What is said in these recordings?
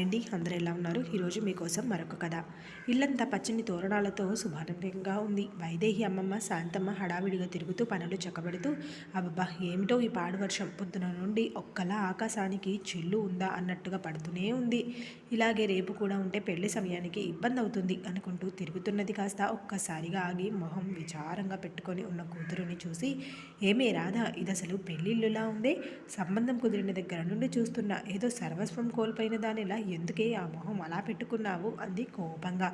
Hi అండి. అందరూ ఎలా ఉన్నారు? ఈరోజు మీకోసం మరొక కథ. ఇల్లంతా పచ్చని తోరణాలతో శుభారంభంగా ఉంది. వైదేహి అమ్మమ్మ శాంతమ్మ హడావిడిగా తిరుగుతూ పనులు చక్కబెడుతూ అబ్బబ్బా ఏమిటో ఈ పాడు వర్షం పొద్దున నుండి ఒక్కలా ఆకాశానికి చిల్లు ఉందా? అన్నట్టుగా పడుతూనే ఉంది. ఇలాగే రేపు కూడా ఉంటే పెళ్ళి సమయానికి ఇబ్బంది అవుతుంది అనుకుంటూ తిరుగుతున్నది కాస్త ఒక్కసారిగా ఆగి మొహం విచారంగా పెట్టుకొని ఉన్న కూతురుని చూసి ఏమే రాధా ఇది అసలు పెళ్ళిళ్ళులా ఉందే? సంబంధం కుదిరిన దగ్గర నుండి చూస్తున్నా. ఏదో సర్వస్వం కోల్పోయిన దానిలా ఎందుకే ఆ మొహం అలా పెట్టుకున్నావు? అంది కోపంగా.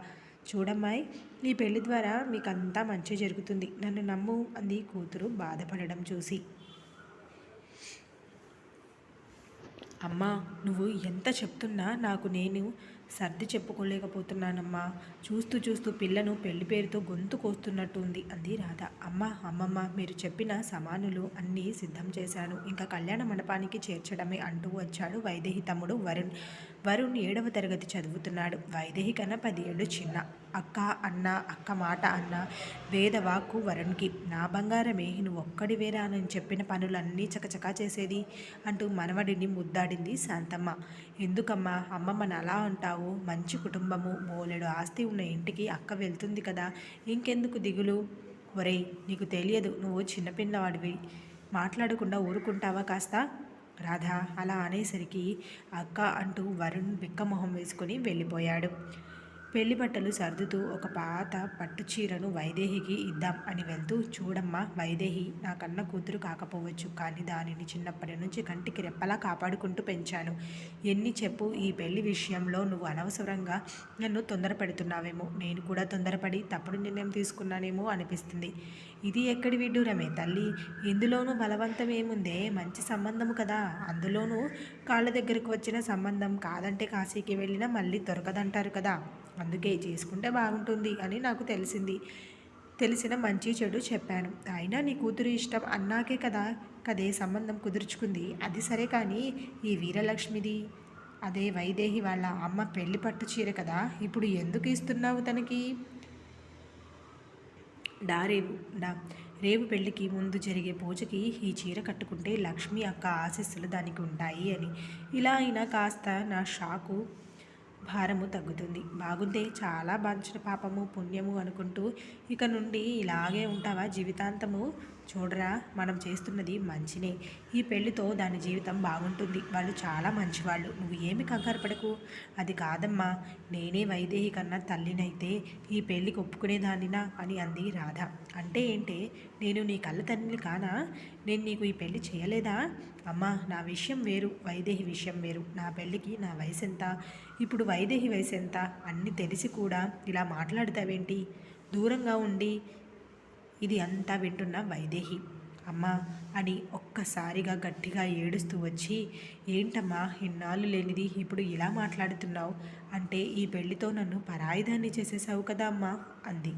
చూడమ్మాయి ఈ పెళ్ళి ద్వారా మీకంతా మంచి జరుగుతుంది. నన్ను నమ్ము అంది కూతురు బాధపడడం చూసి. అమ్మా నువ్వు ఎంత చెప్తున్నా నాకు నేను సర్ది చెప్పుకోలేకపోతున్నానమ్మా. చూస్తూ చూస్తూ పిల్లను పెళ్ళి పేరుతో గొంతు కోస్తున్నట్టు ఉంది అంది రాధ. అమ్మ అమ్మమ్మ మీరు చెప్పిన సమానులు అన్నీ సిద్ధం చేశాను. ఇంకా కళ్యాణ మండపానికి చేర్చడమే అంటూ వచ్చాడు వైదేహి తమ్ముడు వరుణ్. వరుణ్ ఏడవ తరగతి చదువుతున్నాడు. వైదేహి కన్నా పది ఏళ్ళు చిన్న. అక్క అన్న అక్క మాట అన్న వేదవాక్కు వరుణ్కి నా బంగారమే నువ్వు ఒక్కడివేరా అని చెప్పిన పనులన్నీ చకచకా చేసేది? అంటూ మనవడిని ముద్దాడింది శాంతమ్మ. ఎందుకమ్మా అమ్మమ్మని అలా అంటావు? మంచి కుటుంబము బోలెడు ఆస్తి ఉన్న ఇంటికి అక్క వెళ్తుంది కదా ఇంకెందుకు దిగులు? ఒరేయ్ నీకు తెలియదు నువ్వు చిన్నపిల్లవాడివి మాట్లాడకుండా ఊరుకుంటావా కాస్త? రాధా అలా అనేసరికి అక్క అంటూ వరుణ్ బిక్కమొహం వేసుకొని వెళ్ళిపోయాడు. పెళ్ళి బట్టలు సర్దుతూ ఒక పాత పట్టు చీరను వైదేహికి ఇద్దాం అని వెళ్తూ చూడమ్మా వైదేహి నా కన్న కూతురు కాకపోవచ్చు కానీ దానిని చిన్నప్పటి నుంచి కంటికి రెప్పలా కాపాడుకుంటూ పెంచాను. ఎన్ని చెప్పు ఈ పెళ్ళి విషయంలో నువ్వు అనవసరంగా నన్ను తొందరపెడుతున్నావేమో. నేను కూడా తొందరపడి తప్పుడు నిర్ణయం తీసుకున్నానేమో అనిపిస్తుంది. ఇది ఎక్కడి విడ్డూరమే తల్లి? ఇందులోనూ బలవంతం ఏముందే? మంచి సంబంధము కదా? అందులోనూ కాళ్ళ దగ్గరకు వచ్చిన సంబంధం కాదంటే కాశీకి వెళ్ళినా మళ్ళీ దొరకదంటారు కదా. అందుకే చేసుకుంటే బాగుంటుంది అని నాకు తెలిసింది. తెలిసిన మంచి చెడు చెప్పాను. అయినా నీ కూతురు ఇష్టం అన్నాకే కదా కదే సంబంధం కుదుర్చుకుంది? అది సరే కానీ ఈ వీరలక్ష్మిది అదే వైదేహి వాళ్ళ అమ్మ పెళ్ళి పట్టు చీర కదా ఇప్పుడు ఎందుకు ఇస్తున్నావు తనకి? డారేవు డా. రేవు పెళ్ళికి ముందు జరిగే పూజకి ఈ చీర కట్టుకుంటే లక్ష్మి అక్క ఆశీస్సులు దానికి ఉంటాయి అని. ఇలా అయినా కాస్త నా షాకు భారము తగ్గుతుంది. బాగుంటే చాలా బాంచిన పాపము పుణ్యము అనుకుంటూ ఇక నుండి ఇలాగే ఉంటావా జీవితాంతము? చూడరా మనం చేస్తున్నది మంచినే. ఈ పెళ్ళితో దాని జీవితం బాగుంటుంది. వాళ్ళు చాలా మంచివాళ్ళు. నువ్వు ఏమి కంగారు పడకు. అది కాదమ్మా. నేనే వైదేహి కన్నా తల్లినైతే ఈ పెళ్ళికి ఒప్పుకునేదానినా అని అంది రాధ. అంటే ఏంటే? నేను నీ కళ్ళ తండ్రిని కానా? నేను నీకు ఈ పెళ్ళి చేయలేదా? అమ్మా నా విషయం వేరు. వైదేహి విషయం వేరు. నా పెళ్ళికి నా వయసు ఎంత ఇప్పుడు వైదేహి వయసు ఎంత అన్ని తెలిసి కూడా ఇలా మాట్లాడతావేంటి? దూరంగా ఉండి ఇది అంతా వింటున్న వైదేహి. అమ్మా అని ఒక్కసారిగా గట్టిగా ఏడుస్తూ వచ్చి ఏంటమ్మా ఇన్నాళ్ళు లేనిది ఇప్పుడు ఇలా మాట్లాడుతున్నావు? అంటే ఈ పెళ్ళితో నన్ను పరాయిధాన్ని చేసేసావు కదా అమ్మా అంది.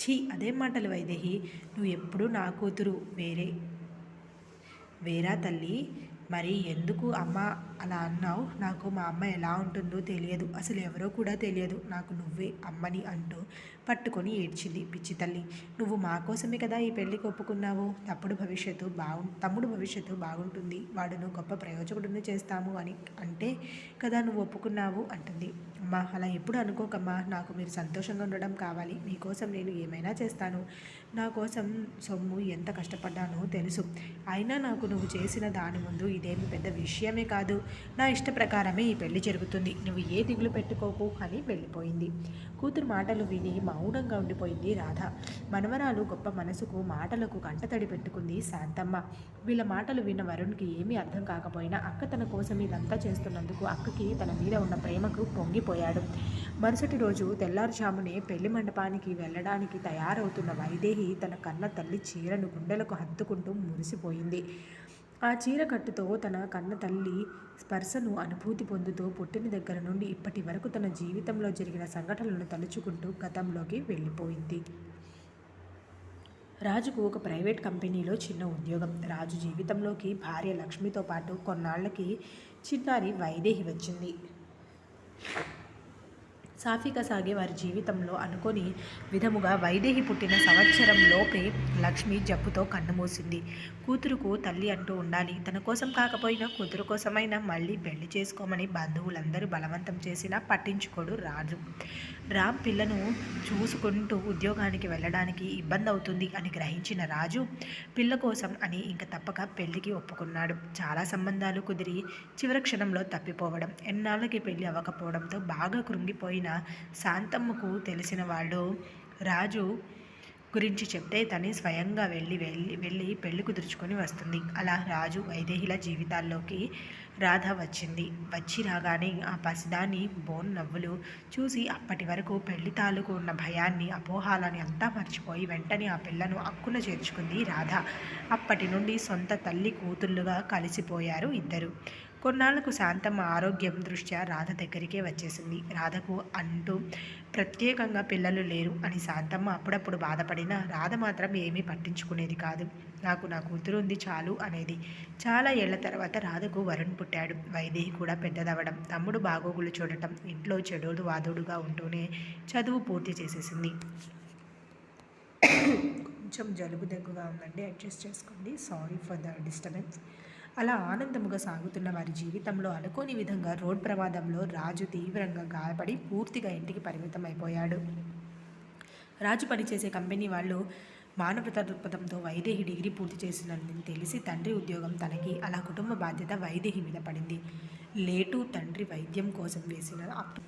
ఛీ అదేం మాటలు వైదేహి? నువ్వు ఎప్పుడూ నా కూతురు వేరే వేరా తల్లి. మరి ఎందుకు అమ్మ అలా అన్నావు? నాకు మా అమ్మ ఎలా ఉంటుందో తెలియదు. అసలు ఎవరో కూడా తెలియదు. నాకు నువ్వే అమ్మని అంటూ పట్టుకొని ఏడ్చింది పిచ్చి తల్లి. నువ్వు మా కోసమే కదా ఈ పెళ్ళికి ఒప్పుకున్నావు? తప్పుడు భవిష్యత్తు బాగు తమ్ముడు భవిష్యత్తు బాగుంటుంది. వాడును గొప్ప ప్రయోజకుడును చేస్తాము అని అంటే కదా నువ్వు ఒప్పుకున్నావు అంటుంది. అమ్మా అలా ఎప్పుడు అనుకోకమ్మా. నాకు మీరు సంతోషంగా ఉండడం కావాలి. మీకోసం నేను ఏమైనా చేస్తాను. నా కోసం సొమ్ము ఎంత కష్టపడ్డానో తెలుసు. అయినా నాకు నువ్వు చేసిన దాని ముందు ఇదేమి పెద్ద విషయమే కాదు. నా ఇష్ట ప్రకారమే ఈ పెళ్ళి జరుగుతుంది. నువ్వు ఏ దిగులు పెట్టుకోకు అని వెళ్ళిపోయింది. కూతురు మాటలు విని మౌనంగా ఉండిపోయింది రాధ. మనవరాలు గొప్ప మనసుకు మాటలకు కంటతడి పెట్టుకుంది శాంతమ్మ. వీళ్ళ మాటలు విన్న వరుణ్కి ఏమీ అర్థం కాకపోయినా అక్క తన కోసం ఇదంతా చేస్తున్నందుకు అక్కకి తన మీద ఉన్న ప్రేమకు పొంగిపోయాడు. మరుసటి రోజు తెల్లారుజామునే పెళ్ళి మండపానికి వెళ్ళడానికి తయారవుతున్న వైదేహి తన కన్న తల్లి చీరను గుండెలకు హత్తుకుంటూ మురిసిపోయింది. ఆ చీర కట్టుతో తన కన్న తల్లి స్పర్శను అనుభూతి పొందుతూ పుట్టిన దగ్గర నుండి ఇప్పటి వరకు తన జీవితంలో జరిగిన సంఘటనలను తలుచుకుంటూ గతంలోకి వెళ్ళిపోయింది. రాజుకు ఒక ప్రైవేట్ కంపెనీలో చిన్న ఉద్యోగం. రాజు జీవితంలోకి భార్య లక్ష్మితో పాటు కొన్నాళ్ళకి చిన్నారి వైదేహి వచ్చింది. సాఫీగా సాగే వారి జీవితంలో అనుకోని విధముగా వైదేహి పుట్టిన సంవత్సరం లోపే లక్ష్మి జబ్బుతో కన్నుమూసింది. కూతురుకు తల్లి అంటూ ఉండాలి. తన కోసం కాకపోయినా కూతురు కోసమైనా మళ్ళీ పెళ్ళి చేసుకోమని బంధువులందరూ బలవంతం చేసినా పట్టించుకోడు రాజు. రామ్ పిల్లను చూసుకుంటూ ఉద్యోగానికి వెళ్ళడానికి ఇబ్బంది అవుతుంది అని గ్రహించిన రాజు పిల్ల కోసం అని ఇంక తప్పక పెళ్ళికి ఒప్పుకున్నాడు. చాలా సంబంధాలు కుదిరి చివరి క్షణంలో తప్పిపోవడం ఎన్నాళ్ళకి పెళ్ళి అవ్వకపోవడంతో బాగా కృంగిపోయిన శాంతమ్మకు తెలిసిన వాళ్ళు రాజు గురించి చెప్తే తనే స్వయంగా వెళ్ళి వెళ్ళి వెళ్ళి పెళ్ళి కుదుర్చుకొని వస్తుంది. అలా రాజు వైదేహిల జీవితాల్లోకి రాధ వచ్చింది. వచ్చి రాగానే ఆ పసిదాని బోన్ నవ్వులు చూసి అప్పటి వరకు పెళ్ళి తాలూకు ఉన్న భయాన్ని అపోహాలని అంతా మర్చిపోయి వెంటనే ఆ పిల్లను అక్కున చేర్చుకుంది రాధ. అప్పటి నుండి సొంత తల్లి కూతుళ్ళుగా కలిసిపోయారు ఇద్దరు. కొన్నాళ్ళకు శాంతమ్మ ఆరోగ్యం దృష్ట్యా రాధ దగ్గరికే వచ్చేసింది. రాధకు అంటూ ప్రత్యేకంగా పిల్లలు లేరు అని శాంతమ్మ అప్పుడప్పుడు బాధపడినా రాధ మాత్రం ఏమీ పట్టించుకునేది కాదు. నాకు నా కూతురు ఉంది చాలు అనేది. చాలా ఏళ్ళ తర్వాత రాధకు వరుణ్ పుట్టాడు. వైదేహి కూడా పెద్దదవ్వడం తమ్ముడు బాగోగులు చూడటం ఇంట్లో చెడోడు వాదోడుగా ఉంటూనే చదువు పూర్తి చేసేసింది. కొంచెం జలుబు దగ్గుగా ఉందండి. అడ్జస్ట్ చేసుకోండి. సారీ ఫర్ ద డిస్టర్బెన్స్ అలా ఆనందముగా సాగుతున్న వారి జీవితంలో అనుకోని విధంగా రోడ్ ప్రమాదంలో రాజు తీవ్రంగా గాయపడి పూర్తిగా ఇంటికి పరిమితం అయిపోయాడు రాజు పనిచేసే కంపెనీ వాళ్ళు మానవత దృక్పథంతో వైదేహి డిగ్రీ పూర్తి చేసినని తెలిసి తండ్రి ఉద్యోగం తనకి అలా కుటుంబ బాధ్యత వైదేహి మీద పడింది. లేటు తండ్రి వైద్యం కోసం వేసిన అప్పు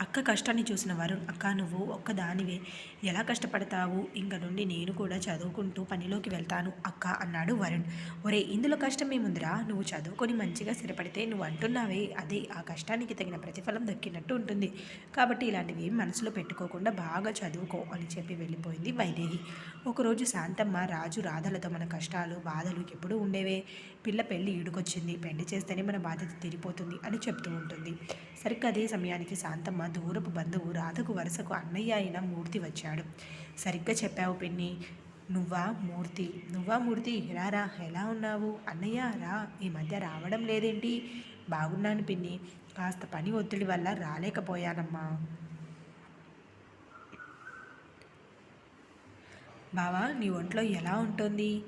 అక్క కష్టాన్ని చూసిన వరుణ్ అక్క నువ్వు ఒక్కదానివే. ఎలా కష్టపడతావు? ఇంక నుండి నేను కూడా చదువుకుంటూ పనిలోకి వెళ్తాను అక్క అన్నాడు వరుణ్. ఒరే ఇందులో కష్టం ఏముందిరా? నువ్వు చదువుకొని మంచిగా స్థిరపడితే నువ్వు అంటున్నావే అదే ఆ కష్టానికి తగిన ప్రతిఫలం దక్కినట్టు ఉంటుంది. కాబట్టి ఇలాంటివి మనసులో పెట్టుకోకుండా బాగా చదువుకో అని చెప్పి వెళ్ళిపోయింది వైదేహి. ఒకరోజు శాంతమ్మ రాజు రాధలతో మన కష్టాలు బాధలు ఎప్పుడూ ఉండేవే. పిల్ల పెళ్ళి ఈడుకొచ్చింది పెళ్ళి చేస్తేనే మన బాధ్యత తీరిపోతుంది అని చెప్తూ ఉంటుంది. సరిగ్గా అదే సమయానికి శాంతమ్మ దూరపు బంధువు రాధకు వరుసకు అన్నయ్య అయిన మూర్తి వచ్చాడు. సరిగ్గా చెప్పావు పిన్ని. నువ్వా మూర్తి? నువ్వా మూర్తి? రారా ఎలా ఉన్నావు? అన్నయ్య రా. ఈ మధ్య రావడం లేదేంటి? బాగున్నాను పిన్ని. కాస్త పని ఒత్తిడి వల్ల రాలేకపోయానమ్మా. బావా నీ ఒంట్లో ఎలా ఉంటుంది?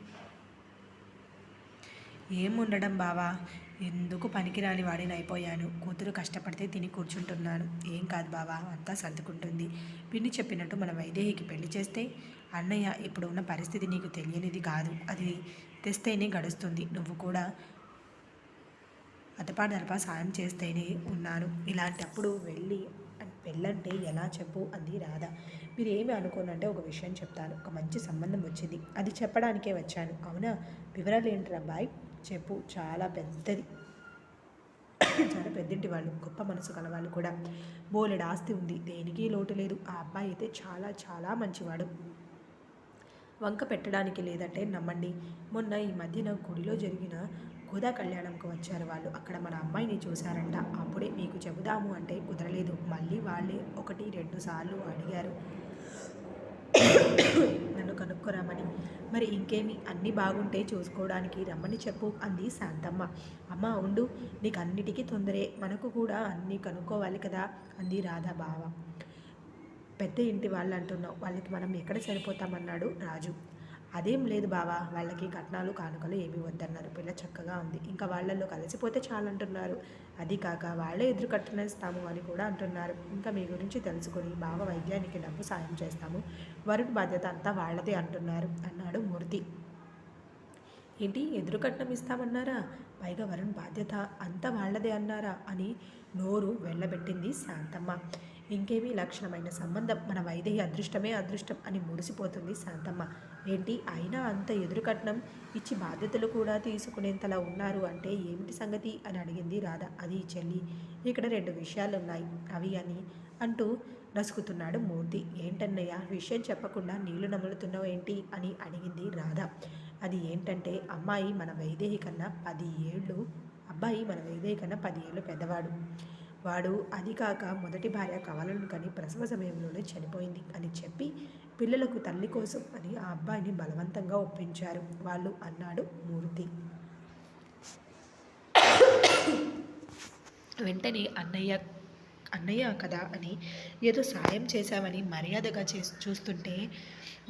ఏముండడం బావా? ఎందుకు పనికిరాని వాడిని అయిపోయాను? కూతురు కష్టపడితే తిని కూర్చుంటున్నాను. ఏం కాదు బావా అంతా సర్దుకుంటుంది. పిన్ని చెప్పినట్టు మన వైదేహికి పెళ్ళి చేస్తే అన్నయ్య ఇప్పుడు ఉన్న పరిస్థితి నీకు తెలియనిది కాదు. అది తెస్తేనే గడుస్తుంది. నువ్వు కూడా అతపాదరపా సాయం చేస్తేనే ఉన్నాను. ఇలాంటప్పుడు వెళ్ళి పెళ్ళంటే ఎలా చెప్పు అంది రాధ. మీరు ఏమి అనుకోనంటే ఒక విషయం చెప్తాను. ఒక మంచి సంబంధం వచ్చింది. అది చెప్పడానికే వచ్చాను. అవునా? వివరాలు ఏంటి అబ్బాయి చెప్పు. చాలా పెద్దది. చాలా పెద్దింటి వాళ్ళు గొప్ప మనసు కలవాళ్ళు కూడా. బోలెడు ఆస్తి ఉంది. దేనికి లోటు లేదు. ఆ అబ్బాయి అయితే చాలా చాలా మంచివాడు. వంక పెట్టడానికి లేదంటే నమ్మండి. మొన్న ఈ మధ్యన గుడిలో జరిగిన గోదా కళ్యాణంకు వచ్చారు వాళ్ళు. అక్కడ మన అమ్మాయిని చూశారంట. అప్పుడే మీకు చెబుదాము అంటే కుదరలేదు. మళ్ళీ వాళ్ళే ఒకటి రెండు సార్లు అడిగారు. కనుక్కోరామని. మరి ఇంకేమి? అన్నీ బాగుంటే చూసుకోవడానికి రమ్మని చెప్పు అంది శాంతమ్మ. అమ్మ ఉండు నీకు అన్నిటికీ తొందరే. మనకు కూడా అన్నీ కనుక్కోవాలి కదా అంది రాధా బావ. పెద్ద ఇంటి వాళ్ళు అంటున్నావు వాళ్ళకి మనం ఎక్కడ సరిపోతామన్నాడు రాజు. అదేం లేదు బావా వాళ్ళకి కట్నాలు కానుకలు ఏమీ వద్దన్నారు. పిల్ల చక్కగా ఉంది. ఇంకా వాళ్ళల్లో కలిసిపోతే చాలంటున్నారు. అది కాక వాళ్ళే ఎదురు కట్టనేస్తాము అని కూడా అంటున్నారు. ఇంకా మీ గురించి తెలుసుకుని బావ వైద్యానికి డబ్బు సాయం చేస్తాము. వరుణ్ బాధ్యత అంతా వాళ్ళదే అంటున్నారు అన్నాడు మూర్తి. ఏంటి? ఎదురు కట్నం ఇస్తామన్నారా? పైగా వరుణ్ బాధ్యత అంతా వాళ్ళదే అన్నారా? అని నోరు వెళ్ళబెట్టింది శాంతమ్మ. ఇంకేమీ లక్షణమైన సంబంధం. మన వైదేహి అదృష్టమే అదృష్టం అని మురిసిపోతుంది శాంతమ్మ. ఏంటి? అయినా అంత ఎదురుకట్నం ఇచ్చి బాధ్యతలు కూడా తీసుకునేంతలా ఉన్నారు అంటే ఏమిటి సంగతి అని అడిగింది రాధ. అది చెల్లి. ఇక్కడ రెండు విషయాలు ఉన్నాయి అవి అని అంటూ నసుకుతున్నాడు మూర్తి. ఏంటన్నయ్య? విషయం చెప్పకుండా నీళ్ళు నములుతున్నావు ఏంటి? అని అడిగింది రాధ. అది ఏంటంటే అమ్మాయి మన వైదేహి కన్నా పది ఏళ్ళు అబ్బాయి మన వైదేహి కన్నా పది ఏళ్ళు పెద్దవాడు. వాడు అది కాక మొదటి భార్య కవలను కని ప్రసవ సమయంలోనే చనిపోయింది అని చెప్పి పిల్లలకు తల్లి కోసం అని ఆ అబ్బాయిని బలవంతంగా ఒప్పించారు. వాళ్ళు అన్నాడు మూర్తి. వెంటనే అన్నయ్య అన్నయ్య కదా అని ఏదో సాయం చేశావని మర్యాదగా చే చూస్తుంటే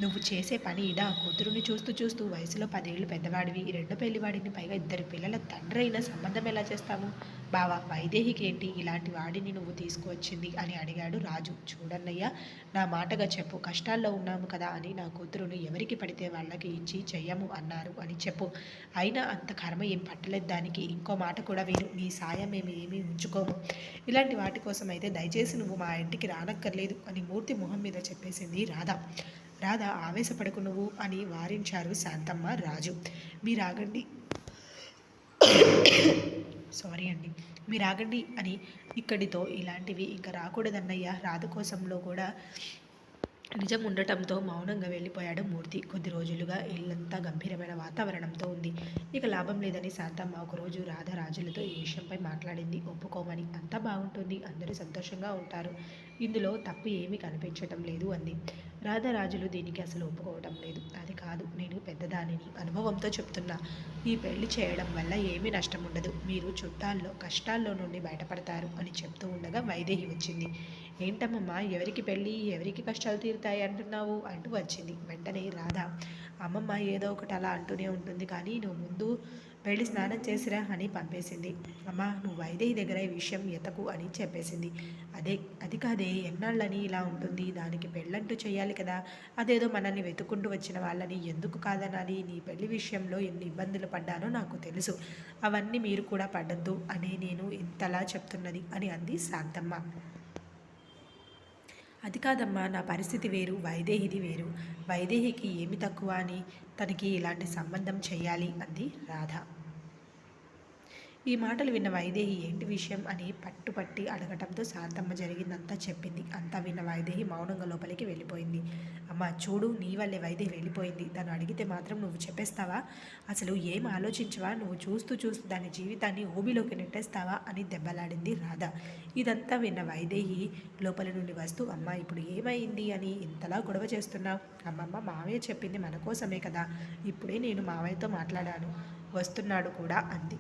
నువ్వు చేసే పని ఇదా కూతురుని చూస్తూ చూస్తూ వయసులో పదేళ్ళు పెద్దవాడివి. రెండో పెళ్ళివాడిని పైగా ఇద్దరు పిల్లల తండ్రి అయినా సంబంధం ఎలా చేస్తావు? బావా వైదేహికి ఏంటి ఇలాంటి వాడిని నువ్వు తీసుకువచ్చింది అని అడిగాడు రాజు. చూడన్నయ్య నా మాటగా చెప్పు. కష్టాల్లో ఉన్నాము కదా అని నా కూతురును ఎవరికి పడితే వాళ్ళకి ఇచ్చి చెయ్యము అన్నారు అని చెప్పు. అయినా అంత కర్మ ఏం పట్టలేదు దానికి. ఇంకో మాట కూడా విను నీ సాయం మేము ఏమీ ఉంచుకోము. ఇలాంటి వాటి కోసం అయితే దయచేసి నువ్వు మా ఇంటికి రానక్కర్లేదు అని మూర్తి మొహం మీద చెప్పేసింది రాధ. రాధ ఆవేశపడకు నువ్వు అని వారించారు శాంతమ్మ రాజు. మీరాగండి. సారీ అండి. మీరాగండి అని ఇక్కడితో ఇలాంటివి ఇంకా రాకూడదన్నయ్య రాధ కోసంలో కూడా నిజం ఉండటంతో మౌనంగా వెళ్ళిపోయాడు మూర్తి. కొద్ది రోజులుగా ఇల్లంతా గంభీరమైన వాతావరణంతో ఉంది. ఇక లాభం లేదని శాంతమ్మ ఒకరోజు రాధరాజులతో ఈ విషయంపై మాట్లాడింది. ఒప్పుకోమని అంతా బాగుంటుంది. అందరూ సంతోషంగా ఉంటారు. ఇందులో తప్పు ఏమీ కనిపించటం లేదు అంది. రాధారాజులు దీనికి అసలు ఒప్పుకోవటం లేదు. అది కాదు నేను పెద్దదానిని అనుభవంతో చెప్తున్నా. ఈ పెళ్ళి చేయడం వల్ల ఏమీ నష్టం ఉండదు. మీరు చుట్టాల్లో కష్టాల్లో నుండి బయటపడతారు అని చెప్తూ ఉండగా వైదేహి వచ్చింది. ఏంటమ్మమ్మా ఎవరికి పెళ్ళి ఎవరికి కష్టాలు తీరుతాయి అంటున్నావు? అంటూ వచ్చింది. వెంటనే రాధ అమ్మమ్మ ఏదో ఒకటి అలా అంటూనే ఉంటుంది కానీ నువ్వు ముందు వెళ్ళి స్నానం చేసిరా అని పంపేసింది. అమ్మ నువ్వు వైదేహి దగ్గర ఈ విషయం ఎతకు అని చెప్పేసింది. అదే అది కాదే ఎన్నాళ్ళని ఇలా ఉంటుంది దానికి పెళ్ళంటూ చేయాలి కదా. అదేదో మనల్ని వెతుకుంటూ వచ్చిన వాళ్ళని ఎందుకు కాదనాలి? నీ పెళ్ళి విషయంలో ఎన్ని ఇబ్బందులు పడ్డానో నాకు తెలుసు. అవన్నీ మీరు కూడా పడ్డద్దు అని నేను ఇంతలా చెప్తున్నది అని అంది శాంతమ్మ. అది కాదమ్మా నా పరిస్థితి వేరు వైదేహిది వేరు. వైదేహికి ఏమి తక్కువ అని తనకి ఇలాంటి సంబంధం చేయాలి అంది రాధ. ఈ మాటలు విన్న వైదేహి ఏంటి విషయం అని పట్టుపట్టి అడగటంతో శాంతమ్మ జరిగిందంతా చెప్పింది. అంతా విన్న వైదేహి మౌనంగా లోపలికి వెళ్ళిపోయింది. అమ్మ చూడు నీ వల్లే వైదేహి వెళ్ళిపోయింది. తను అడిగితే మాత్రం నువ్వు చెప్పేస్తావా? అసలు ఏం ఆలోచించవా? నువ్వు చూస్తూ చూస్తూ దాని జీవితాన్ని ఊబిలోకి నెట్టేస్తావా? అని దెబ్బలాడింది రాధ. ఇదంతా విన్న వైదేహి లోపలి నుండి వస్తూ అమ్మ ఇప్పుడు ఏమైంది అని ఇంతలా గొడవ చేస్తున్నావు? అమ్మమ్మ మావయ్య చెప్పింది మన కోసమే కదా. ఇప్పుడే నేను మావయ్యతో మాట్లాడాను. వస్తున్నాడు కూడా అంది.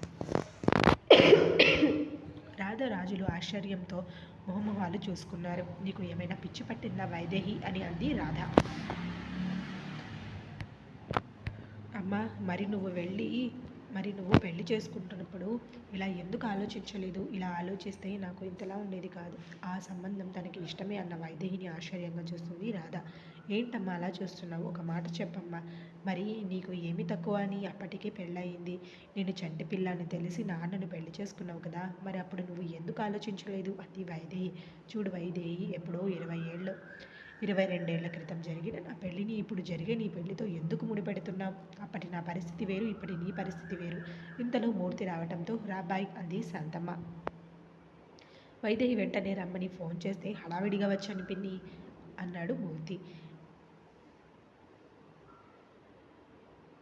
రాధరాజులు ఆశ్చర్యంతో మొహమొహాలు చూసుకున్నారు. నీకు ఏమైనా పిచ్చి పట్టిందా వైదేహి? అని అంది రాధ. అమ్మ మరి నువ్వు వెళ్ళి మరి నువ్వు పెళ్ళి చేసుకుంటున్నప్పుడు ఇలా ఎందుకు ఆలోచించలేదు? ఇలా ఆలోచిస్తే నాకు ఇంతలా ఉండేది కాదు. ఆ సంబంధం తనకి ఇష్టమే అన్న వైదేహిని ఆశ్చర్యంగా చూస్తుంది రాధ. ఏంటమ్మా అలా చూస్తున్నావు? ఒక మాట చెప్పమ్మా. మరి నీకు ఏమి తక్కువ అని అప్పటికే పెళ్ళయింది. నేను చంటి పిల్ల అని తెలిసి నాన్నను పెళ్ళి చేసుకున్నావు కదా. మరి అప్పుడు నువ్వు ఎందుకు ఆలోచించలేదు అది వైదేహి? చూడు వైదేహి ఎప్పుడో ఇరవై ఏళ్ళు. ఇరవై రెండేళ్ళ క్రితం జరిగిన నా పెళ్ళిని ఇప్పుడు జరిగే నీ పెళ్ళితో ఎందుకు ముడిపెడుతున్నావు? అప్పటి నా పరిస్థితి వేరు ఇప్పటి నీ పరిస్థితి వేరు. ఇంతలో మూర్తి రావడంతో రాబాయ్ అంది శాంతమ్మ. వైదేహి వెంటనే రమ్మని ఫోన్ చేస్తే హడావిడిగా వచ్చాను పిన్ని అన్నాడు మూర్తి.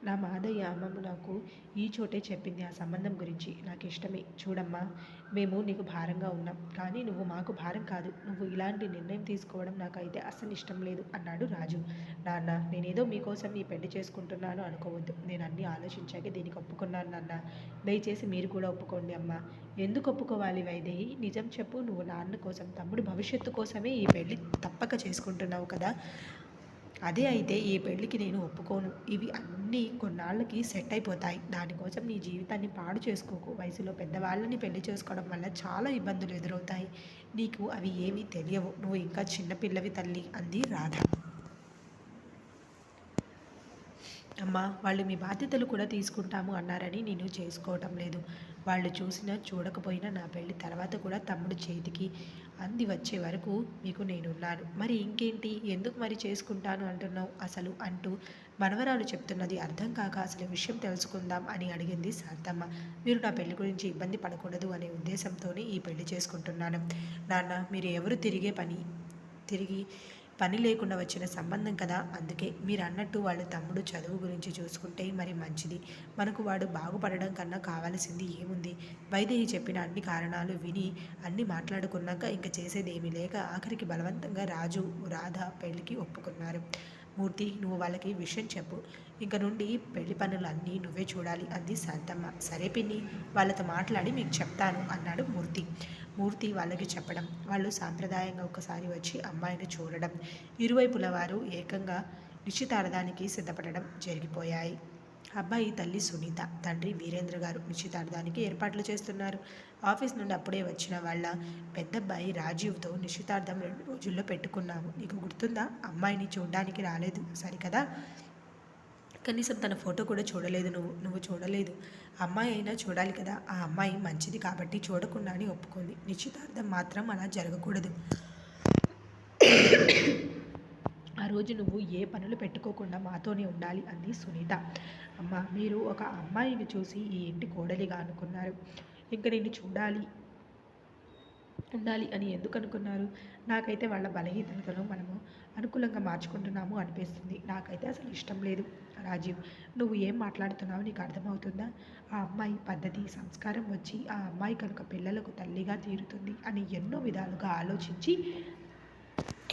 నా మాదయ్య అమ్మమ్మ నాకు ఈ చోటే చెప్పింది. ఆ సంబంధం గురించి నాకు ఇష్టమే చూడమ్మా మేము నీకు భారంగా ఉన్నాం. కానీ నువ్వు మాకు భారం కాదు. నువ్వు ఇలాంటి నిర్ణయం తీసుకోవడం నాకైతే అస్సలు ఇష్టం లేదు అన్నాడు రాజు. నాన్న నేనేదో మీకోసం ఈ పెళ్ళి చేసుకుంటున్నాను అనుకోవద్దు. నేను అన్నీ ఆలోచించాక దీనికి ఒప్పుకున్నాను నాన్న. దయచేసి మీరు కూడా ఒప్పుకోండి అమ్మా. ఎందుకు ఒప్పుకోవాలి వైదేహి? నిజం చెప్పు. నువ్వు నాన్న కోసం తమ్ముడు భవిష్యత్తు కోసమే ఈ పెళ్ళి తప్పక చేసుకుంటున్నావు కదా. అదే అయితే ఈ పెళ్ళికి నేను ఒప్పుకోను. ఇవి అన్నీ కొన్నాళ్ళకి సెట్ అయిపోతాయి. దానికోసం నీ జీవితాన్ని పాడు చేసుకోకు. వయసులో పెద్దవాళ్ళని పెళ్ళి చేసుకోవడం వల్ల చాలా ఇబ్బందులు ఎదురవుతాయి. నీకు అవి ఏమీ తెలియవు. నువ్వు ఇంకా చిన్నపిల్లవి తల్లి అంది రాధ. అమ్మ వాళ్ళు మీ బాధ్యతలు కూడా తీసుకుంటాము అన్నారని నేను చేసుకోవటం లేదు. వాళ్ళు చూసినా చూడకపోయినా నా పెళ్ళి తర్వాత కూడా తమ్ముడు చేతికి అంది వచ్చే వరకు మీకు నేనున్నాను. మరి ఇంకేంటి? ఎందుకు మరి చేసుకుంటాను అంటున్నావు? అసలు అంటూ మనవరాలు చెప్తున్నది అర్థం కాక అసలు విషయం తెలుసుకుందాం అని అడిగింది శాంతమ్మ. మీరు నా పెళ్ళి గురించి ఇబ్బంది పడకూడదు అనే ఉద్దేశంతోనే ఈ పెళ్ళి చేసుకుంటున్నాను. నాన్న మీరు ఎవరు తిరిగే పని? తిరిగి పని లేకుండా వచ్చిన సంబంధం కదా? అందుకే మీరు అన్నట్టు వాళ్ళ తమ్ముడు చదువు గురించి చూసుకుంటే మరి మంచిది. మనకు వాడు బాగుపడడం కన్నా కావాల్సింది ఏముంది? వైదేహి చెప్పిన అన్ని కారణాలు విని అన్ని మాట్లాడుకున్నాక ఇంకా చేసేదేమీ లేక ఆఖరికి బలవంతంగా రాజు రాధ పెళ్ళికి ఒప్పుకున్నారు. మూర్తి నువ్వు వాళ్ళకి విషయం చెప్పు. ఇంక నుండి పెళ్ళి పనులు అన్నీ నువ్వే చూడాలి అంది శాంతమ్మ. సరే పిన్ని వాళ్ళతో మాట్లాడి మీకు చెప్తాను అన్నాడు మూర్తి. మూర్తి వాళ్ళకి చెప్పడం వాళ్ళు సాంప్రదాయంగా ఒకసారి వచ్చి అమ్మాయిని చూడడం ఇరువైపుల వారు ఏకంగా నిశ్చితార్థానికి సిద్ధపడడం జరిగిపోయాయి. అబ్బాయి తల్లి సునీత తండ్రి వీరేంద్ర గారు నిశ్చితార్థానికి ఏర్పాట్లు చేస్తున్నారు. ఆఫీస్ నుండి అప్పుడే వచ్చిన వాళ్ళ పెద్దబ్బాయి రాజీవ్తో నిశ్చితార్థం రెండు రోజుల్లో పెట్టుకున్నాము. నీకు గుర్తుందా? అమ్మాయిని చూడడానికి రాలేదు. సరికదా? కనీసం తన ఫోటో కూడా చూడలేదు నువ్వు నువ్వు చూడలేదు. అమ్మాయి అయినా చూడాలి కదా. ఆ అమ్మాయి మంచిది కాబట్టి చూడకుండా అని ఒప్పుకుంది. నిశ్చితార్థం మాత్రం అలా జరగకూడదు. ఆ రోజు నువ్వు ఏ పనులు పెట్టుకోకుండా మాతోనే ఉండాలి అంది సునీత. అమ్మ మీరు ఒక అమ్మాయిని చూసి ఈ ఇంటి కోడలిగా అనుకున్నారు. ఇంకా నేను చూడాలి ఉండాలి అని ఎందుకు అనుకున్నారు? నాకైతే వాళ్ళ బలహీనతను మనము అనుకూలంగా మార్చుకుంటున్నాము అనిపిస్తుంది. నాకైతే అసలు ఇష్టం లేదు. రాజీవ్ నువ్వు ఏం మాట్లాడుతున్నావు నీకు అర్థమవుతుందా? ఆ అమ్మాయి పద్ధతి సంస్కారం వచ్చి ఆ అమ్మాయి కనుక పిల్లలకు తల్లిగా తీరుతుంది అని ఎన్నో విధాలుగా ఆలోచించి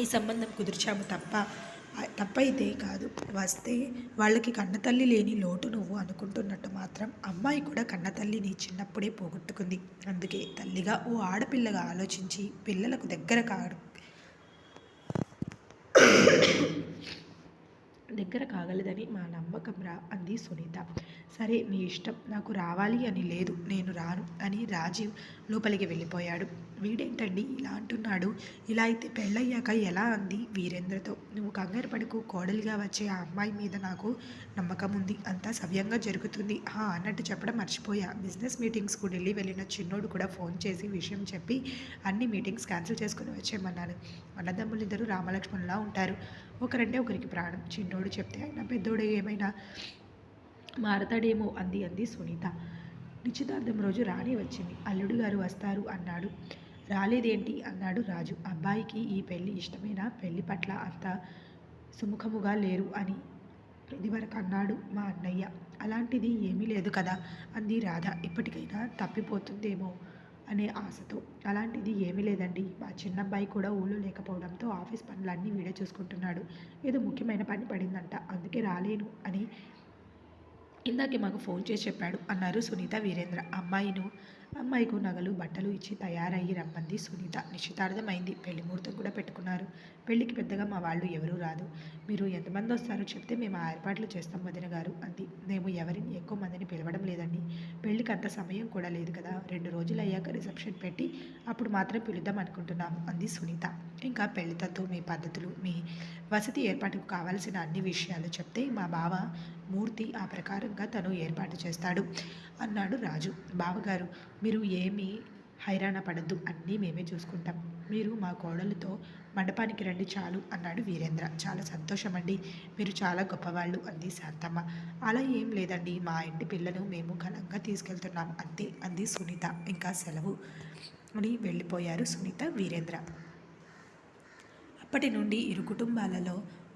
ఈ సంబంధం కుదిర్చాము తప్ప తప్పైతే కాదు. వస్తే వాళ్ళకి కన్నతల్లి లేని లోటు నువ్వు అనుకుంటున్నట్టు మాత్రం అమ్మాయి కూడా కన్నతల్లిని చిన్నప్పుడే పోగొట్టుకుంది. అందుకే తల్లిగా ఓ ఆడపిల్లగా ఆలోచించి పిల్లలకు దగ్గర కా దగ్గర కాగలదని మా నమ్మకం రా అంది సునీత. సరే నీ ఇష్టం నాకు రావాలి అని లేదు నేను రాను అని రాజీవ్ లోపలికి వెళ్ళిపోయాడు. వీడేంటండి ఇలా అంటున్నాడు? ఇలా అయితే పెళ్ళయ్యాక ఎలా అంది వీరేంద్రతో? నువ్వు కంగారు పడుకు కోడలిగా వచ్చే ఆ అమ్మాయి మీద నాకు నమ్మకం ఉంది. అంతా సవ్యంగా జరుగుతుంది. హా అన్నట్టు చెప్పడం మర్చిపోయా. బిజినెస్ మీటింగ్స్కు ఢిల్లీ వెళ్ళిన చిన్నోడు కూడా ఫోన్ చేసి విషయం చెప్పి అన్ని మీటింగ్స్ క్యాన్సిల్ చేసుకుని వచ్చేయమన్నాను అన్నదమ్ములిద్దరూ రామలక్ష్మణులా ఉంటారు. ఒకరంటే ఒకరికి ప్రాణం. చిన్నోడు చెప్తే ఆయన పెద్దోడు ఏమైనా మారతాడేమో అంది అంది సునీత. నిశ్చితార్థం రోజు రాణి వచ్చింది. అల్లుడు గారు వస్తారు అన్నాడు. రాలేదేంటి? అన్నాడు రాజు. అబ్బాయికి ఈ పెళ్ళి ఇష్టమైన? పెళ్ళి పట్ల అంత సుముఖముగా లేరు అని. ఇదివరకు అన్నాడు మా అన్నయ్య. అలాంటిది ఏమీ లేదు కదా? అంది రాధ. ఇప్పటికైనా తప్పిపోతుందేమో అనే ఆశతో. అలాంటిది ఏమీ లేదండి. మా చిన్నబ్బాయి కూడా ఊళ్ళో లేకపోవడంతో ఆఫీస్ పనులన్నీ వీడే చూసుకుంటున్నాడు. ఏదో ముఖ్యమైన పని పడిందంట. అందుకే రాలేను అని ఇందాకే మాకు ఫోన్ చేసి చెప్పాడు అన్నారు సునీత వీరేంద్ర. అమ్మాయిను అమ్మాయికు నగలు బట్టలు ఇచ్చి తయారయ్యి రమ్మంది సునీత. నిశ్చితార్థమైంది. పెళ్ళి ముహూర్తం కూడా పెట్టుకున్నారు. పెళ్ళికి పెద్దగా మా వాళ్ళు ఎవరూ రాదు. మీరు ఎంతమంది వస్తారో చెప్తే మేము ఆ ఏర్పాట్లు చేస్తాం వదిన గారు అంది. మేము ఎవరిని ఎక్కువ మందిని పిలవడం లేదండి. పెళ్ళికి అంత సమయం కూడా లేదు కదా. రెండు రోజులు అయ్యాక రిసెప్షన్ పెట్టి అప్పుడు మాత్రం పిలుద్దాం అనుకుంటున్నాము అంది సునీత. ఇంకా పెళ్ళితంతు మీ పద్ధతులు మీ వసతి ఏర్పాటుకు కావాల్సిన అన్ని విషయాలు చెప్తే మా బావ మూర్తి ఆ ప్రకారంగా తను ఏర్పాటు చేస్తాడు అన్నాడు రాజు. బావగారు మీరు ఏమీ హైరాణ పడద్దు అన్నీ మేమే చూసుకుంటాం. మీరు మా కోడలతో మండపానికి రండి చాలు అన్నాడు వీరేంద్ర. చాలా సంతోషం అండి మీరు చాలా గొప్పవాళ్ళు అంది శాంతమ్మ. అలా ఏం లేదండి మా ఇంటి పిల్లను మేము ఘనంగా తీసుకెళ్తున్నాం అంతే అంది సునీత. ఇంకా సెలవు అని వెళ్ళిపోయారు సునీత వీరేంద్ర. అప్పటి నుండి ఇరు కుటుంబాలలో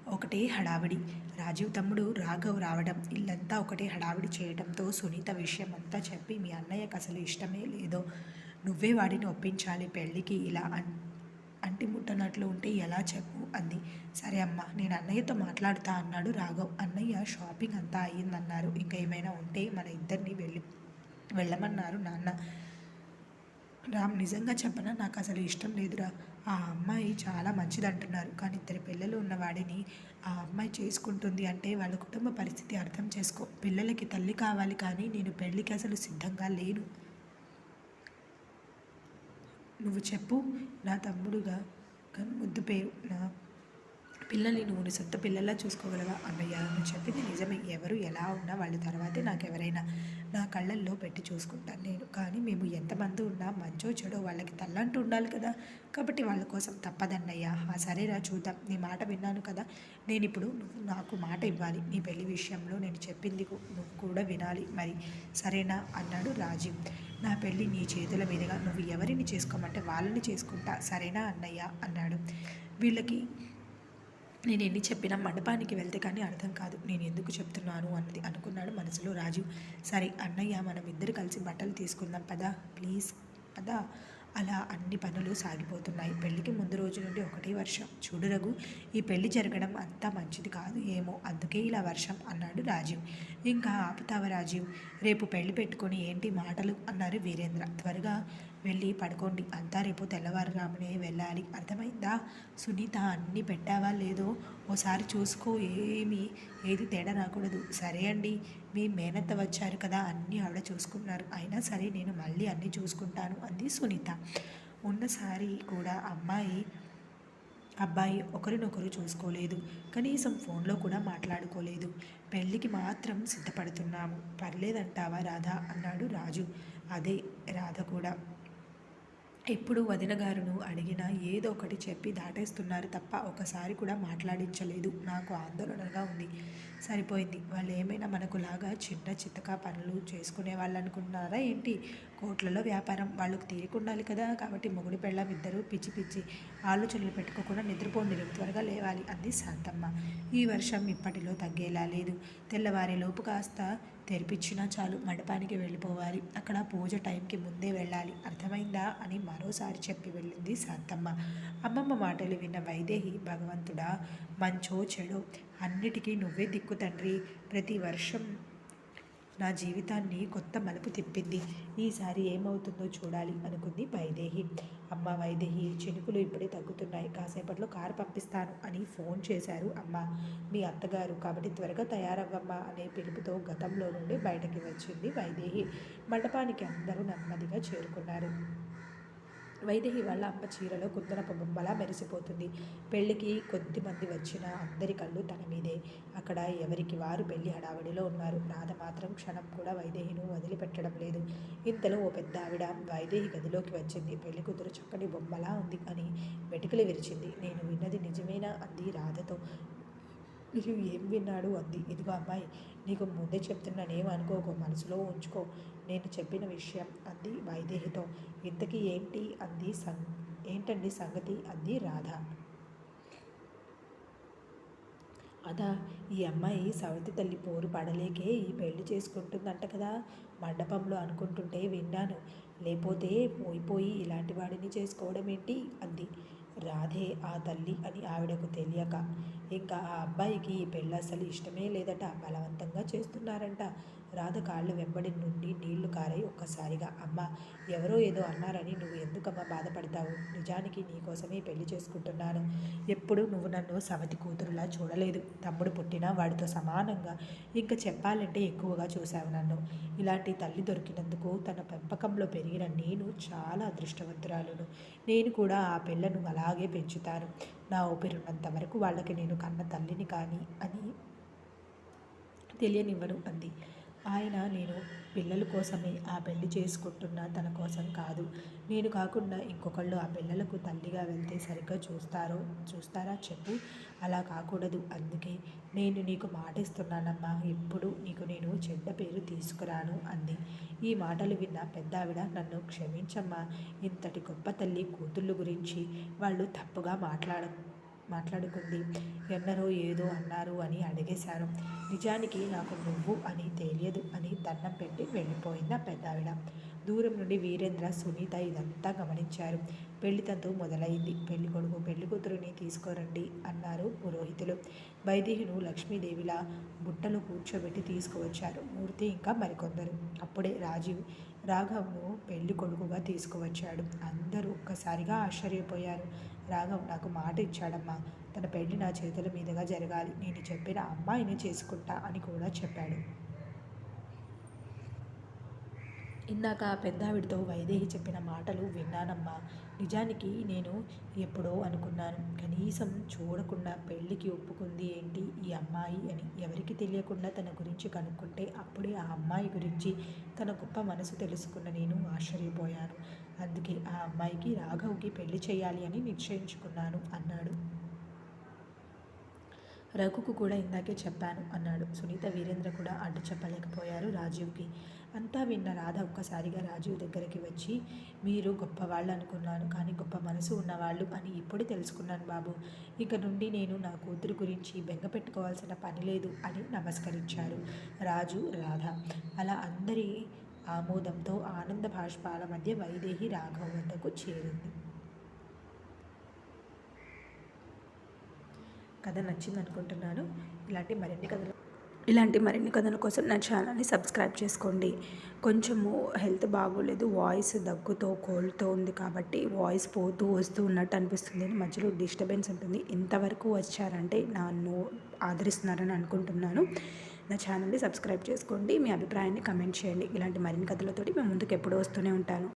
ఒకటే హడావిడి. రాజీవ్ తమ్ముడు రాఘవ్ రావడం ఇల్లంతా ఒకటే హడావిడి చేయడంతో సునీత విషయం అంతా చెప్పి మీ అన్నయ్యకు అసలు ఇష్టమే లేదో నువ్వే వాడిని ఒప్పించాలి పెళ్ళికి ఇలా అన్ అంటి ముట్టనట్లు ఉంటే ఎలా చెప్పు అంది. సరే అమ్మ నేను అన్నయ్యతో మాట్లాడుతా అన్నాడు రాఘవ్. అన్నయ్య షాపింగ్ అంతా అయ్యిందన్నారు. ఇంకా ఏమైనా ఉంటే మన ఇద్దరిని వెళ్ళి వెళ్ళమన్నారు నాన్న. రామ్ నిజంగా చెప్పనా? నాకు అసలు ఇష్టం లేదురా. ఆ అమ్మాయి చాలా మంచిది అంటున్నారు కానీ ఇద్దరు పిల్లలు ఉన్నవాడిని ఆ అమ్మాయి చేసుకుంటుంది అంటే వాళ్ళ కుటుంబ పరిస్థితి అర్థం చేసుకో. పిల్లలకి తల్లి కావాలి కానీ నేను పెళ్ళికి అసలు సిద్ధంగా లేను. నువ్వు చెప్పు. నా తమ్ముడుగా ముద్దు పేరు. నా పిల్లల్ని నువ్వు నీ సొంత పిల్లల్లా చూసుకోగలవా? అన్నయ్య నువ్వు చెప్పింది. నిజమే ఎవరు ఎలా ఉన్నా వాళ్ళ తర్వాతే నాకు ఎవరైనా నా కళ్ళల్లో పెట్టి చూసుకుంటాను నేను. కానీ మేము ఎంతమంది ఉన్నా మంచో చెడో వాళ్ళకి తల్లంటూ ఉండాలి కదా. కాబట్టి వాళ్ళ కోసం తప్పదన్నయ్య. ఆ సరేరా చూద్దాం. నీ మాట విన్నాను కదా. నేను ఇప్పుడు నువ్వు నాకు మాట ఇవ్వాలి. నీ పెళ్ళి విషయంలో నేను చెప్పింది నువ్వు కూడా వినాలి. మరి సరేనా? అన్నాడు రాజీవ్ నా పెళ్ళి నీ చేతుల మీదుగా. నువ్వు ఎవరిని చేసుకోమంటే వాళ్ళని చేసుకుంటా. సరేనా అన్నయ్య? అన్నాడు. వీళ్ళకి నేను ఎన్ని చెప్పినా మండపానికి వెళ్తే కానీ అర్థం కాదు. నేను ఎందుకు చెప్తున్నాను అన్నది అనుకున్నాడు మనసులో రాజు. సరే అన్నయ్య మనం ఇద్దరు కలిసి బట్టలు తీసుకుందాం పదా ప్లీజ్. పదా. అలా అన్ని పనులు సాగిపోతున్నాయి. పెళ్ళికి ముందు రోజు నుండి ఒకటే వర్షం. చూడు రఘు ఈ పెళ్ళి జరగడం అంత మంచిది కాదు ఏమో అందుకే ఇలా వర్షం అన్నాడు రాజీవ్ ఇంకా ఆపుతావా రాజీవ్ రేపు పెళ్ళి పెట్టుకొని ఏంటి మాటలు? అన్నారు వీరేంద్ర. త్వరగా వెళ్ళి పడుకోండి. అంతా రేపు తెల్లవారురామునే వెళ్ళాలి. అర్థమైందా? సునీత అన్ని పెట్టావా లేదో? ఓసారి చూసుకో. ఏమి ఏది తేడా రాకూడదు. సరే అండి మీ మేనత్త వచ్చారు కదా అన్నీ ఆవిడ చూసుకున్నారు. అయినా సరే నేను మళ్ళీ అన్నీ చూసుకుంటాను అంది సునీత. ఉన్నసారి కూడా అమ్మాయి అబ్బాయి ఒకరినొకరు చూసుకోలేదు. కనీసం ఫోన్లో కూడా మాట్లాడుకోలేదు. పెళ్ళికి మాత్రం సిద్ధపడుతున్నాము. పర్లేదంటావా రాధా? అన్నాడు రాజు. అదే రాధ కూడా. ఎప్పుడు వదిన గారును అడిగినా ఏదో ఒకటి చెప్పి దాటేస్తున్నారు తప్ప ఒకసారి కూడా మాట్లాడించలేదు. నాకు ఆందోళనగా ఉంది. సరిపోయింది. వాళ్ళు ఏమైనా మనకులాగా చిన్న చిత్తక పనులు చేసుకునే వాళ్ళు అనుకుంటున్నారా ఏంటి? కోట్లలో వ్యాపారం. వాళ్ళకు తీరుకుండాలి కదా. కాబట్టి మొగుడు పెళ్ళం ఇద్దరు పిచ్చి పిచ్చి ఆలోచనలు పెట్టుకోకుండా నిద్రపోండి. త్వరగా లేవాలి అంది శాంతమ్మ. ఈ వర్షం ఇప్పటిలో తగ్గేలా లేదు. తెల్లవారేలోపు కాస్త తెరిపించినా చాలు మండపానికి వెళ్ళిపోవాలి. అక్కడ పూజ టైంకి ముందే వెళ్ళాలి. అర్థమైందా అని మరోసారి చెప్పి వెళ్ళింది శాంతమ్మ. అమ్మమ్మ మాటలు విన్న వైదేహి భగవంతుడా మంచో చెడో అన్నిటికీ నువ్వే దిక్కు తండ్రి. ప్రతి వర్షం నా జీవితాన్ని కొత్త మలుపు తిప్పింది. ఈసారి ఏమవుతుందో చూడాలి అనుకుంది వైదేహి. అమ్మ వైదేహి చినుకులు ఇప్పుడే తగ్గుతున్నాయి. కాసేపట్లో కారు పంపిస్తాను అని ఫోన్ చేశారు అమ్మ. మీ అత్తగారు కాబట్టి త్వరగా తయారవ్వమ్మా అనే పిలుపుతో గతంలో నుండి బయటకి వచ్చింది వైదేహి. మండపానికి అందరూ నెమ్మదిగా చేరుకున్నారు. వైదేహి వాళ్ళ అమ్మ చీరలో కుందనపు బొమ్మలా మెరిసిపోతుంది. పెళ్ళికి కొద్దిమంది వచ్చిన అందరి కళ్ళు తన మీదే. అక్కడ ఎవరికి వారు పెళ్ళి హడావడిలో ఉన్నారు. రాధ మాత్రం క్షణం కూడా వైదేహిను వదిలిపెట్టడం లేదు. ఇంతలో ఓ పెద్ద ఆవిడ వైదేహి గదిలోకి వచ్చింది. పెళ్ళి కూతురు చక్కటి బొమ్మలా ఉంది అని వెటుకలు విరిచింది. నేను విన్నది నిజమేనా? అంది రాధతో. నువ్వు ఏం విన్నాడు? అంది. ఇదిగో అమ్మాయి నీకు ముందే చెప్తున్నానేమనుకోకు మనసులో ఉంచుకో. నేను చెప్పిన విషయం అంది వైదేహితో. ఇంతకీ ఏంటి అంది సం ఏంటండి సంగతి అంది రాధ. అదా ఈ అమ్మాయి సవతి తల్లి పోరు పడలేకే ఈ పెళ్ళి చేసుకుంటుందంట కదా. మండపంలో అనుకుంటుంటే విన్నాను. లేకపోతే పోయిపోయి ఇలాంటి వాడిని చేసుకోవడం ఏంటి? అంది. రాధే ఆ తల్లి అని ఆవిడకు తెలియక. ఇంకా ఆ అబ్బాయికి ఈ పెళ్ళి అసలు ఇష్టమే లేదట. బలవంతంగా చేస్తున్నారంట. రాధ కాళ్ళు వెంబడి నుండి నీళ్ళు కారాయి ఒక్కసారిగా. అమ్మ ఎవరో ఏదో అన్నారని నువ్వు ఎందుకమ్మా బాధపడతావు? నిజానికి నీకోసమే పెళ్ళి చేసుకుంటున్నాను. ఎప్పుడు నువ్వు నన్ను సవతి కూతురులా చూడలేదు. తమ్ముడు పుట్టినా వాడితో సమానంగా ఇంకా చెప్పాలంటే ఎక్కువగా చూశావు నన్ను. ఇలాంటి తల్లి దొరికినందుకు తన పెంపకంలో పెరిగిన నేను చాలా అదృష్టవంతురాలును. నేను కూడా ఆ పిల్లను అలాగే పెంచుతాను. నా ఊపిరినంత వరకు వాళ్ళకి నేను కన్న తల్లిని కానీ అని తెలియనివ్వను అంది. ఆయన నేను పిల్లల కోసమే ఆ పెళ్ళి చేసుకుంటున్నా తన కోసం కాదు. నేను కాకుండా ఇంకొకళ్ళు ఆ పిల్లలకు తల్లిగా వెళ్తే సరిగ్గా చూస్తారో చూస్తారా చెప్పు. అలా కాకూడదు. అందుకే నేను నీకు మాటిస్తున్నానమ్మా. ఎప్పుడు నీకు నేను చెడ్డ పేరు తీసుకురాను అంది. ఈ మాటలు విన్న పెద్దావిడ నన్ను క్షమించమ్మా. ఇంతటి గొప్ప తల్లి కూతుళ్ళు గురించి వాళ్ళు తప్పుగా మాట్లాడ మాట్లాడుకుంది. ఎన్నరో ఏదో అన్నారు అని అడిగేశారు. నిజానికి నాకు నువ్వు అని తెలియదు అని దండం పెట్టి వెళ్ళిపోయింది ఆ పెద్దావిడ. దూరం నుండి వీరేంద్ర సునీత ఇదంతా గమనించారు. పెళ్ళితంతు మొదలైంది. పెళ్ళి కొడుకు పెళ్ళి కూతురుని తీసుకురండి అన్నారు పురోహితులు. వైదేహిను లక్ష్మీదేవిలా బుట్టలు కూర్చోబెట్టి తీసుకువచ్చారు. మూర్తి ఇంకా మరికొందరు. అప్పుడే రాజీవ్ రాఘవ్ను పెళ్ళి కొడుకుగా తీసుకువచ్చాడు. అందరూ ఒక్కసారిగా ఆశ్చర్యపోయారు. రాఘవ్ నాకు మాట ఇచ్చాడమ్మా. తన పెళ్ళి నా చేతుల మీదుగా జరగాలి. నేను చెప్పిన అమ్మాయిని చేసుకుంటా అని కూడా చెప్పాడు. ఇందాక పెద్దావిడితో వైదేహి చెప్పిన మాటలు విన్నానమ్మా. నిజానికి నేను ఎప్పుడో అనుకున్నాను. కనీసం చూడకుండా పెళ్ళికి ఒప్పుకుంది ఏంటి ఈ అమ్మాయి అని ఎవరికి తెలియకుండా తన గురించి కనుక్కుంటే అప్పుడే ఆ అమ్మాయి గురించి తన గొప్ప మనసు తెలుసుకున్న నేను ఆశ్చర్యపోయాను. అందుకే ఆ అమ్మాయికి రాఘవ్కి పెళ్ళి చేయాలి అని నిశ్చయించుకున్నాను అన్నాడు. రఘుకు కూడా ఇందాకే చెప్పాను అన్నాడు. సునీత వీరేంద్ర కూడా అడ్డు చెప్పలేకపోయారు రాజీవ్కి. అంతా విన్న రాధ ఒక్కసారిగా రాజీవ్ దగ్గరికి వచ్చి మీరు గొప్పవాళ్ళు అనుకున్నాను కానీ గొప్ప మనసు ఉన్నవాళ్ళు అని ఇప్పుడు తెలుసుకున్నాను బాబు. ఇక నుండి నేను నా కూతురు గురించి బెంగ పెట్టుకోవాల్సిన పని లేదు అని నమస్కరించారు రాజు రాధ. అలా అందరి ఆమోదంతో ఆనంద భాష్పాల మధ్య వైదేహి రాఘవ వద్దకు చేరింది. కథ నచ్చింది అనుకుంటున్నాను ఇలాంటి మరిన్ని కథలు ఇలాంటి మరిన్ని కథల కోసం నా ఛానల్ని సబ్స్క్రైబ్ చేసుకోండి. కొంచెము హెల్త్ బాగోలేదు వాయిస్ దగ్గుతో కోల్డ్తో ఉంది కాబట్టి వాయిస్ పోతూ వస్తూ ఉన్నట్టు అనిపిస్తుంది. మధ్యలో డిస్టర్బెన్స్ ఉంటుంది. ఇంతవరకు వచ్చారంటే నన్ను ఆదరిస్తున్నారని అనుకుంటున్నాను. నా ఛానల్ని సబ్స్క్రైబ్ చేసుకోండి. మీ అభిప్రాయాన్ని కమెంట్ చేయండి. ఇలాంటి మరిన్ని కథలతోటి మేము ముందుకు ఎప్పుడూ వస్తూనే ఉంటాను.